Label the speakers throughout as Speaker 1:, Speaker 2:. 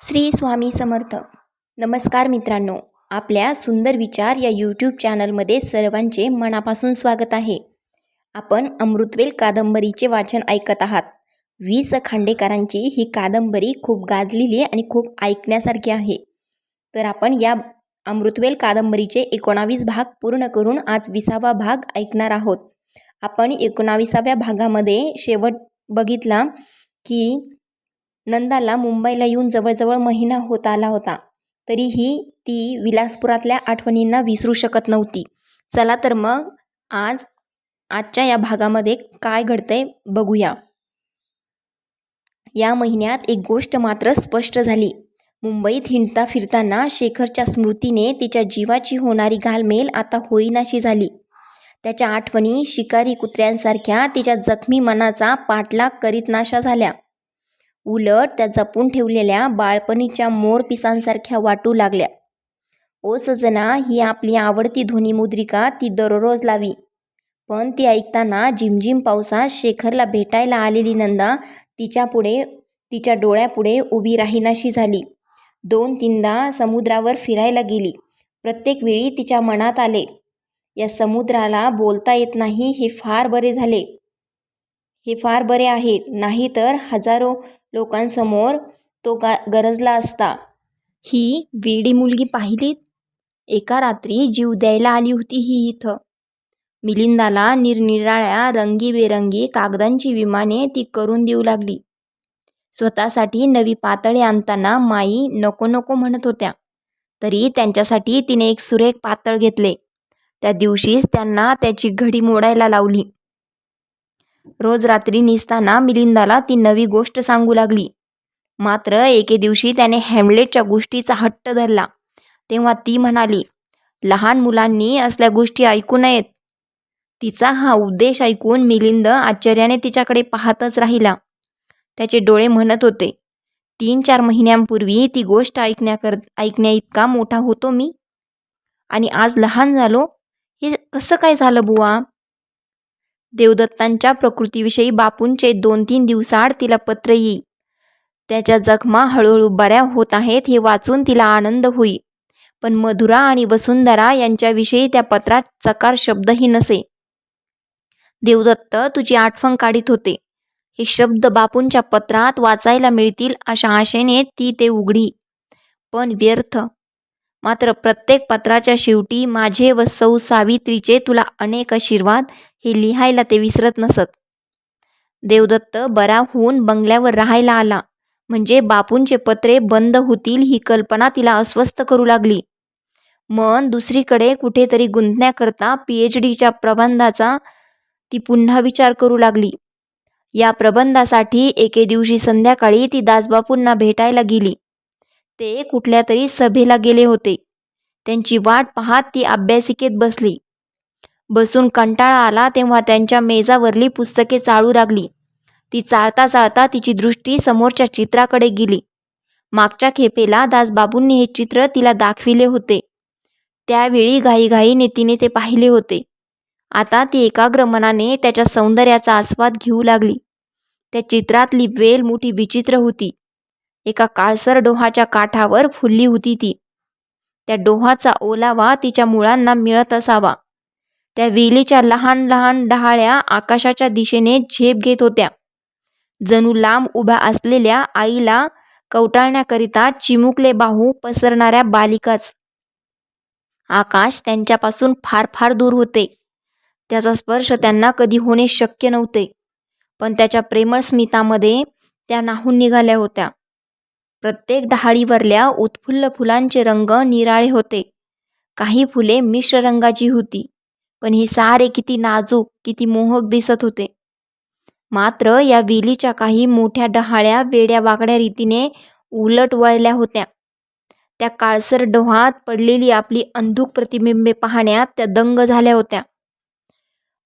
Speaker 1: श्री स्वामी समर्थ. नमस्कार मित्रांनो आपल्या सुंदर विचार या यूट्यूब चॅनलमध्ये सर्वांचे मनापासून स्वागत आहे. आपण अमृतवेल कादंबरीचे वाचन ऐकत आहात. वि स खांडेकरांची ही कादंबरी खूप गाजलेली आणि खूप ऐकण्यासारखी आहे. तर आपण या अमृतवेल कादंबरीचे एकोणावीस भाग पूर्ण करून आज विसावा भाग ऐकणार आहोत. आपण एकोणाविसाव्या भागामध्ये शेवट बघितला की नंदाला मुंबईला येऊन जवळजवळ महिना होत आला होता. तरीही ती विलासपुरातल्या आठवणींना विसरू शकत नव्हती. चला तर मग आज आजच्या या भागामध्ये काय घडतंय बघूया. या महिन्यात एक गोष्ट मात्र स्पष्ट झाली. मुंबईत हिंडता फिरताना शेखरच्या स्मृतीने तिच्या जीवाची होणारी घालमेल आता होईनाशी झाली. त्याच्या आठवणी शिकारी कुत्र्यांसारख्या तिच्या जखमी मनाचा पाठलाग करीत नाशा झाल्या. उलट त्या जपून ठेवलेल्या बाळपणीच्या मोरपिसांसारख्या वाटू लागल्या. ओ सजना ही आपली आवडती ध्वनिमुद्रिका ती दररोज लावी. पण ती ऐकताना झिमझिम पावसात शेखरला भेटायला आलेली नंदा तिच्यापुढे तिच्या डोळ्यापुढे उभी राहीनाशी झाली. दोन तीनदा समुद्रावर फिरायला गेली. प्रत्येक वेळी तिच्या मनात आले या समुद्राला बोलता येत नाही हे फार बरे झाले. हे फार बरे आहे नाहीतर हजारो लोकांसमोर तो गा गरजला असता. ही वेडी मुलगी पाहिलीत? एका रात्री जीव द्यायला आली होती ही इथं. मिलिंदाला निरनिराळ्या रंगीबेरंगी कागदांची विमाने ती करून देऊ लागली. स्वतःसाठी नवी पातळी आणताना माई नको नको म्हणत होत्या. तरी त्यांच्यासाठी तिने एक सुरेख पातळ घेतले. त्या दिवशीच त्यांना त्याची घडी मोडायला लावली. रोज रात्री निसताना मिलिंदाला ती नवी गोष्ट सांगू लागली. मात्र एके दिवशी त्याने हॅमलेटच्या गोष्टीचा हट्ट धरला. तेव्हा ती म्हणाली लहान मुलांनी असल्या गोष्टी ऐकू नयेत. तिचा हा उद्देश ऐकून मिलिंद आश्चर्याने तिच्याकडे पाहतच राहिला. त्याचे डोळे म्हणत होते तीन चार महिन्यांपूर्वी ती गोष्ट ऐकण्याकर ऐकण्या इतका मोठा होतो मी. आणि आज लहान झालो. हे कसं काय झालं बुवा? देवदत्तांच्या प्रकृतीविषयी बापूंचे दोन तीन दिवसाआड तिला पत्र येई. त्याच्या जखमा हळूहळू बऱ्या होत आहेत हे वाचून तिला आनंद होई. पण मधुरा आणि वसुंधरा यांच्याविषयी त्या पत्रात चकार शब्दही नसे. देवदत्त तुझी आठवण काढीत होते. हे शब्द बापूंच्या पत्रात वाचायला मिळतील अशा आशेने ती ते उघडी. पण व्यर्थ. मात्र प्रत्येक पत्राच्या शेवटी माझे व सौ सावित्रीचे तुला अनेक आशीर्वाद हे लिहायला ते विसरत नसत. देवदत्त बरा होऊन बंगल्यावर राहायला आला. म्हणजे बापूंचे पत्रे बंद होतील ही कल्पना तिला अस्वस्थ करू लागली. मन दुसरीकडे कुठेतरी गुंतण्याकरता पी एच डीच्या प्रबंधाचा ती पुन्हा विचार करू लागली. या प्रबंधासाठी एके दिवशी संध्याकाळी ती दासबापूंना भेटायला गेली. ते कुठल्या तरी सभेला गेले होते. त्यांची वाट पाहत ती अभ्यासिकेत बसली. बसून कंटाळा आला तेव्हा त्यांच्या मेजावरली पुस्तके चाळू लागली. ती चाळता चाळता तिची दृष्टी समोरच्या चित्राकडे गेली. मागच्या खेपेला दासबाबूंनी हे चित्र तिला दाखविले होते. त्यावेळी घाईघाईने तिने ते पाहिले होते. आता ती एकाग्र मनाने त्याच्या सौंदर्याचा आस्वाद घेऊ लागली. त्या चित्रातली वेल मोठी विचित्र होती. एका काळसर डोहाच्या काठावर फुलली होती ती. त्या डोहाचा ओलावा तिच्या मुळांना मिळत असावा. त्या वेलीच्या लहान लहान डहाळ्या आकाशाच्या दिशेने झेप घेत होत्या. जणू लांब उभ्या असलेल्या आईला कवटाळण्याकरिता चिमुकले बाहू पसरणाऱ्या बालिकाच. आकाश त्यांच्यापासून फार फार दूर होते. त्याचा स्पर्श त्यांना कधी होणे शक्य नव्हते. पण त्याच्या प्रेमळ स्मितामध्ये त्या नाहून निघाल्या होत्या. प्रत्येक डहाळीवरल्या उत्फुल्ल फुलांचे रंग निराळे होते. काही फुले मिश्र रंगाची होती पण ही सारे किती नाजूक किती मोहक दिसत होते. मात्र या वेलीच्या काही मोठ्या डहाळ्या वेड्या वाकड्या रीतीने उलट वळल्या होत्या. त्या काळसर डोहात पडलेली आपली अंधुक प्रतिबिंबे पाहण्यात त्या दंग झाल्या होत्या.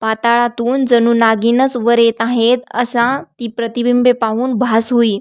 Speaker 1: पाताळातून जणू नागिनच वर येत आहेत असा ती प्रतिबिंबे पाहून भास होई.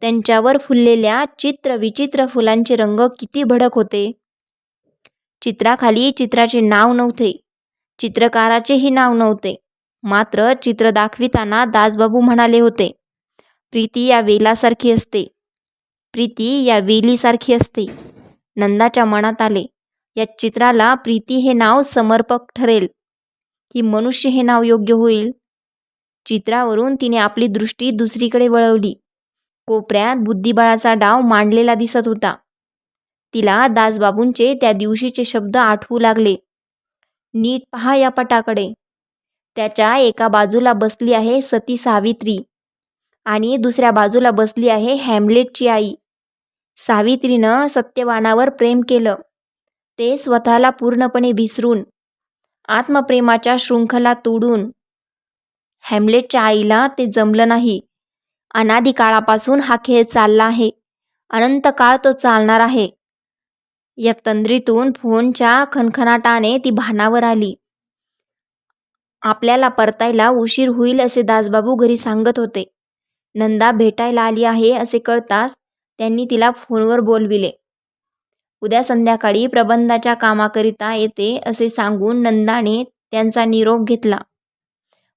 Speaker 1: त्यांच्यावर फुललेल्या चित्र विचित्र फुलांचे रंग किती भडक होते. चित्राखाली चित्राचे नाव नव्हते. चित्रकाराचेही नाव नव्हते. मात्र चित्र दाखविताना दासबाबू म्हणाले होते प्रीती या वेलासारखी असते. प्रीती या वेलीसारखी असते. नंदाच्या मनात आले या चित्राला प्रीती हे नाव समर्पक ठरेल. की मनुष्य हे नाव योग्य होईल. चित्रावरून तिने आपली दृष्टी दुसरीकडे वळवली. कोपऱ्यात बुद्धिबळाचा डाव मांडलेला दिसत होता. तिला दासबाबूंचे त्या दिवशीचे शब्द आठवू लागले. नीट पहा या पटाकडे. त्याच्या एका बाजूला बसली आहे सती सावित्री आणि दुसऱ्या बाजूला बसली आहे हॅमलेटची आई. सावित्रीनं सत्यवानावर प्रेम केलं. ते स्वतःला पूर्णपणे विसरून आत्मप्रेमाच्या शृंखला तोडून हॅमलेटच्या आईला ते जमलं नाही. अनादी काळापासून हा खेळ चालला आहे. अनंत काळ तो चालणार आहे. या तंद्रीतून फोनच्या खणखणाटाने ती भानावर आली. आपल्याला परतायला उशीर होईल असे दासबाबू घरी सांगत होते. नंदा भेटायला आली आहे असे कळताच त्यांनी तिला फोनवर बोलविले. उद्या संध्याकाळी प्रबंधाच्या कामाकरिता येते असे सांगून नंदाने त्यांचा निरोप घेतला.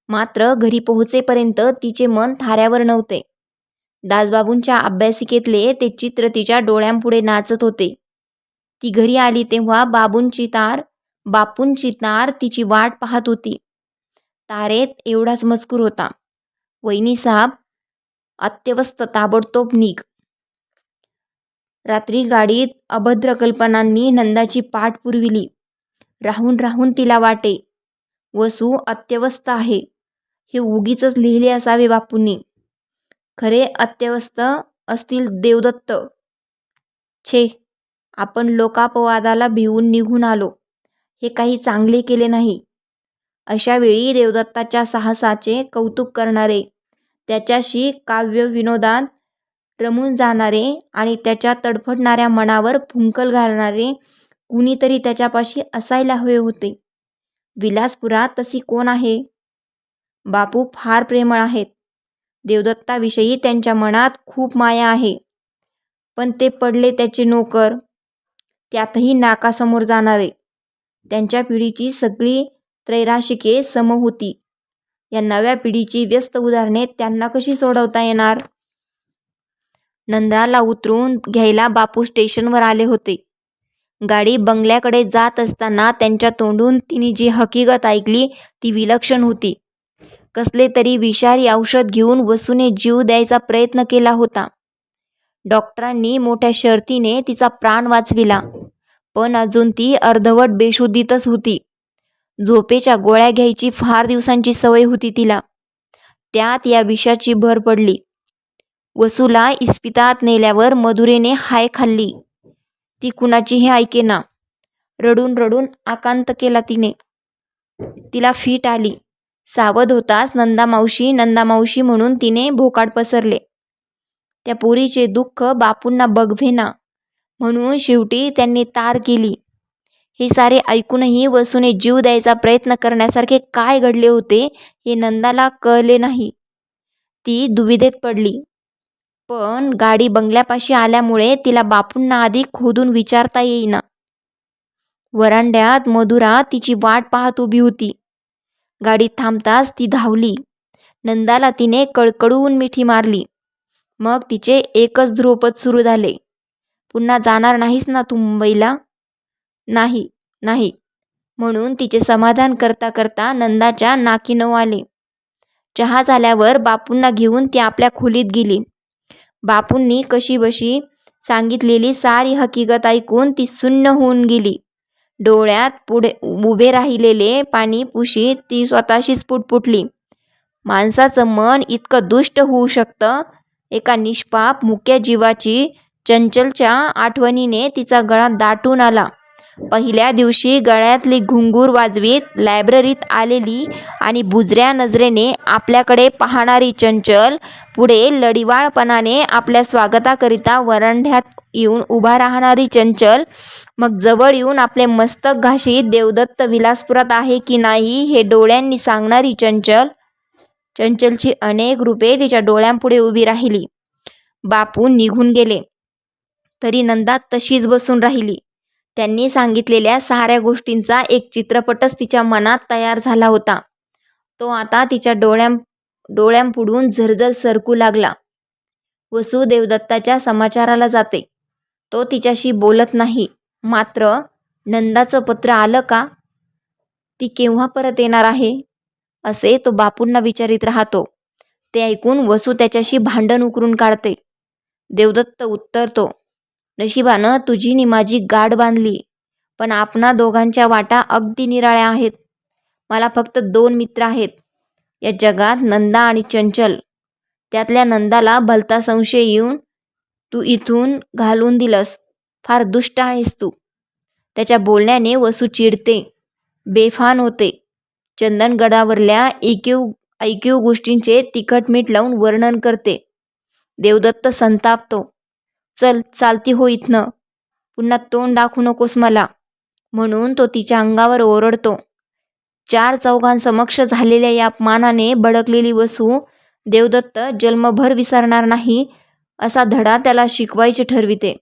Speaker 1: मात्र घरी पोहोचेपर्यंत तिचे मन थाऱ्यावर नव्हते. दासबाबूंच्या अभ्यासिकेतले ते चित्र तिच्या डोळ्यांपुढे नाचत होते. ती घरी आली तेव्हा बाबूंची तार बापूंची तार तिची वाट पाहत होती. तारेत एवढाच मजकूर होता. वहिनी साहेब अत्यवस्थ ताबडतोब निघ. रात्री गाडीत अभद्र कल्पनांनी नंदाची पाठ पुरविली. राहून राहून तिला वाटे. वसू अत्यवस्थ आहे. हे उगीच लिहिले असावे बापूंनी. खरे अत्यवस्थ असतील देवदत्त. छे आपण लोकापवादाला भिवून निघून आलो. हे काही चांगले केले नाही. अशा वेळी देवदत्ताच्या साहसाचे कौतुक करणारे त्याच्याशी काव्य विनोदात रमून जाणारे आणि त्याच्या तडफडणाऱ्या मनावर फुंकल घालणारे कुणीतरी त्याच्यापाशी असायला हवे होते. विलासपुरात तशी कोण आहे? बापू फार प्रेमळ आहेत. देवदत्ताविषयी त्यांच्या मनात खूप माया आहे. पण ते पडले त्याचे नोकर. त्यातही नाकासमोर जाणारे. त्यांच्या पिढीची सगळी त्रैराशिके सम होती. या नव्या पिढीची व्यस्त उदाहरणे त्यांना कशी सोडवता येणार? नंदराला उतरून घ्यायला बापू स्टेशनवर आले होते. गाडी बंगल्याकडे जात असताना त्यांच्या तोंडून तिने जी हकीकत ऐकली ती विलक्षण होती. कसले तरी विषारी औषध घेऊन वसूने जीव द्यायचा प्रयत्न केला होता. डॉक्टरांनी मोठ्या शर्तीने तिचा प्राण वाचविला. पण अजून ती अर्धवट बेशुद्धीतच होती. झोपेच्या गोळ्या घ्यायची फार दिवसांची सवय होती तिला. त्यात या विषाची भर पडली. वसूला इस्पितात नेल्यावर मधुरेने हाय खाल्ली. ती कुणाची हे ऐकेना. रडून रडून आकांत केला तिने. तिला फीट आली. सावध होताच नंदा मावशी नंदा मावशी म्हणून तिने भोकाड पसरले. त्या पोरीचे दुःख बापूंना बघवेना म्हणून शेवटी त्यांनी तार केली. हे सारे ऐकूनही वसूने जीव द्यायचा प्रयत्न करण्यासारखे काय घडले होते हे नंदाला कळले नाही. ती दुविधेत पडली. पण गाडी बंगल्यापाशी आल्यामुळे तिला बापूंना आधी खोदून विचारता येईना. वरांड्यात मधुरा तिची वाट पाहत उभी होती. गाडी थांबताच ती धावली. नंदाला तिने कळकळून मिठी मारली. मग तिचे एकच ध्रुपद सुरू झाले. पुन्हा जाणार नाहीस ना तू मुंबईला? नाही नाही. म्हणून तिचे समाधान करता करता नंदाच्या नाकी नऊ आले. चहा झाल्यावर बापूंना घेऊन ती आपल्या खोलीत गेली. बापूंनी कशी बशी सांगितलेली सारी हकीकत ऐकून ती सुन्न होऊन गेली. डोळ्यात पुढे उभे राहिलेले पाणी पुशीत ती स्वतःशीच पुटपुटली. माणसाचं मन इतकं दुष्ट होऊ शकतं. एका निष्पाप मुक्या जीवाची चंचलच्या आठवणीने तिचा गळा दाटून आला. पहिल्या दिवशी गळ्यातली घुंगूर वाजवीत लायब्ररीत आलेली आणि बुजऱ्या नजरेने आपल्याकडे पाहणारी चंचल पुढे लढिवाळपणाने आपल्या स्वागताकरिता वरांड्यात येऊन उभा राहणारी चंचल मग जवळ येऊन आपले मस्तक घाशीत देवदत्त विलासपुरात आहे की नाही हे डोळ्यांनी सांगणारी चंचल. चंचलची अनेक रूपे तिच्या डोळ्यांपुढे उभी राहिली. बापू निघून गेले. तरी नंदा तशीच बसून राहिली. त्यांनी सांगितलेल्या साऱ्या गोष्टींचा एक चित्रपटच तिच्या मनात तयार झाला होता. तो आता तिच्या डोळ्यां डोळ्यांपुढून झरझर सरकू लागला. वसू देवदत्ताच्या समाचाराला जाते. तो तिच्याशी बोलत नाही. मात्र नंदाचं पत्र आलं का? ती केव्हा परत येणार आहे? असे तो बापूंना विचारित राहतो. ते ऐकून वसू त्याच्याशी भांडण उकरून काढते. देवदत्त उत्तरतो नशिबानं तुझी नि माझी गाठ बांधली पण आपणा दोघांच्या वाटा अगदी निराळ्या आहेत. मला फक्त दोन मित्र आहेत. या जगात नंदा आणि चंचल. त्यातल्या नंदाला भलता संशय येऊन तू इथून घालून दिलंस. फार दुष्ट आहेस तू. त्याच्या बोलण्याने वसू चिडते. बेफान होते. चंदनगडावरल्या ऐकीव ऐकीव गोष्टींचे तिखट मीठ लावून वर्णन करते. देवदत्त संतापतो. चल चालती हो इथनं. पुन्हा तोंड दाखवू नकोस मला. म्हणून तो तिच्या अंगावर ओरडतो. चार चौघांसमक्ष झालेल्या या अपमानाने भडकलेली वसू देवदत्त जन्मभर विसरणार नाही असा धडा त्याला शिकवायचे ठरविते.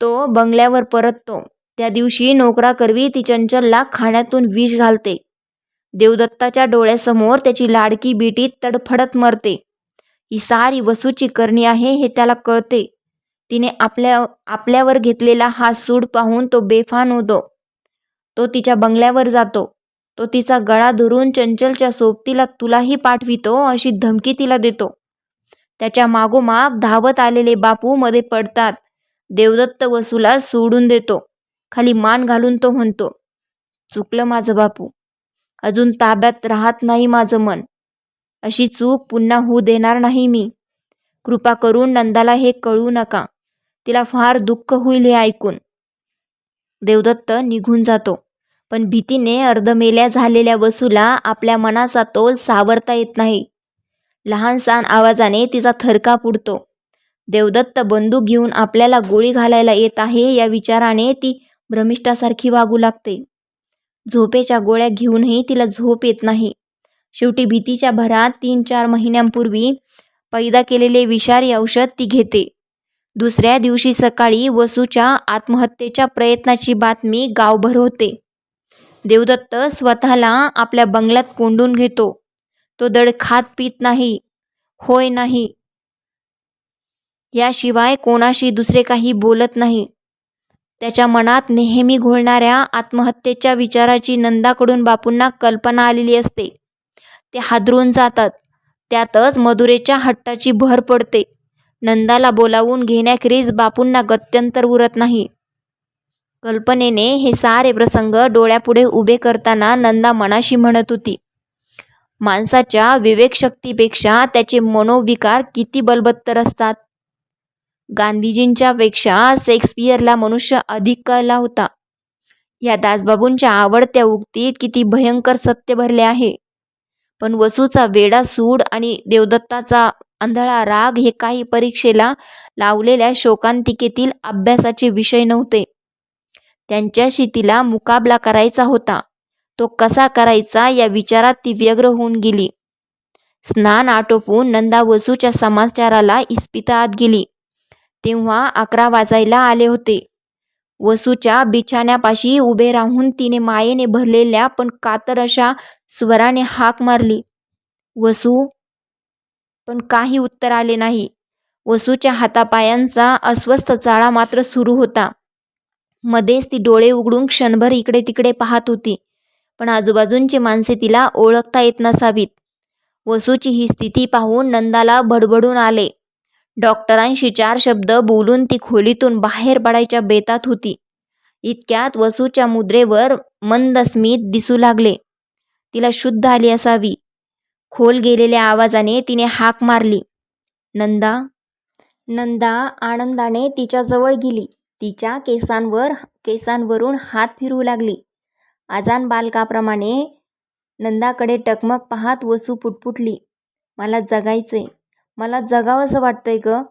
Speaker 1: तो बंगल्यावर परततो. त्या दिवशी नोकराकरवी ती चंचलला खाण्यातून विष घालते. देवदत्ताच्या डोळ्यासमोर त्याची लाडकी बेटी तडफडत मरते. ही सारी वसूची करणी आहे हे त्याला कळते. तिने आपल्या आपल्यावर घेतलेला हा सूड पाहून तो बेफान होतो. तो तिच्या बंगल्यावर जातो. तो तिचा गळा धरून चंचलच्या सोबतीला तुलाही पाठवितो अशी धमकी तिला देतो. त्याच्या मागोमाग धावत आलेले बापू मध्ये पडतात. देवदत्त वसूला सोडून देतो. खाली मान घालून तो म्हणतो चुकलं माझं बापू. अजून ताब्यात राहत नाही माझं मन. अशी चूक पुन्हा होऊ देणार नाही मी. कृपा करून नंदाला हे कळू नका. तिला फार दुःख होईल हे ऐकून. देवदत्त निघून जातो. पण भीतीने अर्धमेल्या झालेल्या वसूला आपल्या मनाचा तोल सावरता येत नाही. लहानसान आवाजाने तिचा थरका पुडतो देवदत्त बंदूक घेऊन आपल्याला गोळी घालायला येत आहे या विचाराने ती भ्रमिष्ठासारखी वागू लागते. झोपेच्या गोळ्या घेऊनही तिला झोप येत नाही. शेवटी भीतीच्या भरात तीन चार महिन्यांपूर्वी पैदा केलेले विषारी औषध ती घेते. दुसऱ्या दिवशी सकाळी वसूच्या आत्महत्येच्या प्रयत्नाची बातमी गावभर होते. देवदत्त स्वतःला आपल्या बंगल्यात कोंडून घेतो. तो दड खात पित नाही. होय नाही. याशिवाय कोणाशी दुसरे काही बोलत नाही. त्याच्या मनात नेहमी घोळणाऱ्या आत्महत्येच्या विचाराची नंदाकडून बापूंना कल्पना आलेली असते. ते हादरून जातात. त्यातच मधुरेच्या हट्टाची भर पडते. नंदाला बोलावून घेण्याखेरीज बापूंना गत्यंतर उरत नाही. कल्पनेने हे सारे प्रसंग डोळ्यापुढे उभे करताना नंदा मनाशी म्हणत होती. माणसाच्या विवेकशक्तीपेक्षा त्याचे मनोविकार किती बलबत्तर असतात. गांधीजींच्या पेक्षा शेक्सपियरला मनुष्य अधिक कळला होता. या दासबाबूंच्या आवडत्या उक्तीत किती भयंकर सत्य भरले आहे. पण वसूचा वेडा सूड आणि देवदत्ताचा आंधळा राग हे काही परीक्षेला लावलेल्या शोकांतिकेतील अभ्यासाचे विषय नव्हते. त्यांच्याशी तिला मुकाबला करायचा होता. तो कसा करायचा या विचारात ती व्यग्र होऊन गेली. स्नान आटोपून नंदा वसूच्या समाचाराला इस्पितळात गेली. तेव्हा अकरा वाजायला आले होते. वसूच्या बिछाण्यापाशी उभे राहून तिने मायेने भरलेल्या पण कातर अशा स्वराने हाक मारली. वसू पण काही उत्तर आले नाही. वसूच्या हातापायांचा अस्वस्थ चाळा मात्र सुरू होता. मध्येच ती डोळे उघडून क्षणभर इकडे तिकडे पाहत होती पण आजूबाजूंची माणसे तिला ओळखता येत नसावीत. वसूची ही स्थिती पाहून नंदाला भडभडून आले. डॉक्टरांशी चार शब्द बोलून ती खोलीतून बाहेर पडायच्या बेतात होती. इतक्यात वसूच्या मुद्रेवर मंद स्मित दिसू लागले. तिला शुद्ध आली असावी. खोल गेलेल्या आवाजाने तिने हाक मारली. नंदा नंदा आनंदाने तिच्याजवळ गेली. तिच्या केसांवर केसांवरून हात फिरू लागली. आजान बालकाप्रमाणे नंदाकडे टकमक पाहत वसू पुटपुटली. मला जगायचे मला जगावंसं वाटतंय ग.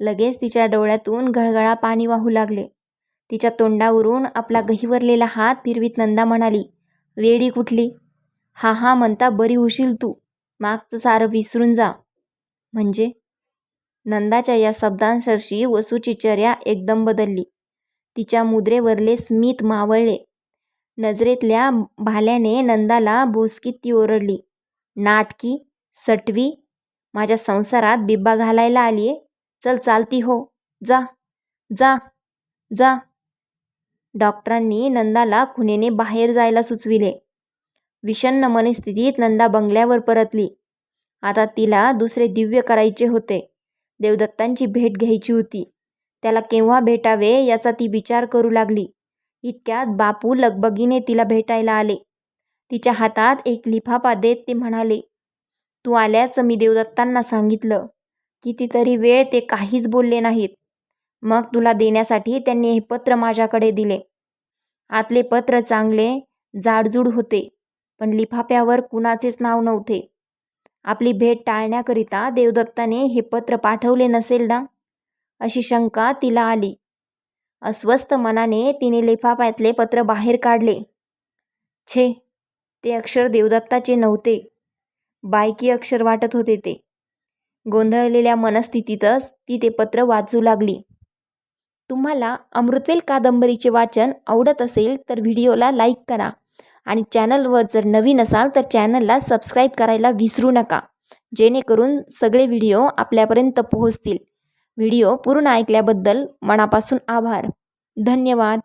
Speaker 1: लगेच तिच्या डोळ्यातून गळगळा पाणी वाहू लागले. तिच्या तोंडावरून आपला गहिवरलेला हात फिरवीत नंदा म्हणाली वेडी कुठली? हा हा म्हणता बरी होशील तू. मागचं सारं विसरून जा. म्हणजे? नंदाच्या या शब्दांसरशी वसूची चर्या एकदम बदलली. तिच्या मुद्रेवरले स्मित मावळले. नजरेतल्या भाल्याने नंदाला भोसकीत ती ओरडली नाटकी सटवी माझ्या संसारात बिब्बा घालायला आलीये चल चालती हो. जा जा जा. डॉक्टरांनी नंदाला खुनेने बाहेर जायला सुचविले. विषण्ण मनस्थितीत नंदा बंगल्यावर परतली. आता तिला दुसरे दिव्य करायचे होते. देवदत्तांची भेट घ्यायची होती. त्याला केव्हा भेटावे याचा ती विचार करू लागली. इतक्यात बापू लगबगीने तिला भेटायला आले. तिच्या हातात एक लिफाफा देत ते म्हणाले तू आल्याचं मी देवदत्तांना सांगितलं. कितीतरी वेळ ते काहीच बोलले नाहीत. मग तुला देण्यासाठी त्यांनी हे पत्र माझ्याकडे दिले. आतले पत्र चांगले जाडजूड होते पण लिफाफ्यावर कुणाचेच नाव नव्हते. आपली भेट टाळण्याकरिता देवदत्ताने हे पत्र पाठवले नसेल ना? अशी शंका तिला आली. अस्वस्थ मनाने तिने लिफाफ्यातले पत्र बाहेर काढले. छे ते अक्षर देवदत्ताचे नव्हते. बायकी अक्षर वाटत होते ते. गोंधळलेल्या मनस्थितीतच ती ते पत्र वाचू लागली. तुम्हाला अमृतवेल कादंबरीचे वाचन आवडत असेल तर व्हिडिओला लाईक करा आणि चॅनलवर जर नवीन असाल तर चॅनलला सबस्क्राईब करायला विसरू नका जेणेकरून सगळे व्हिडिओ आपल्यापर्यंत पोहोचतील. व्हिडिओ पूर्ण ऐकल्याबद्दल मनापासून आभार. धन्यवाद.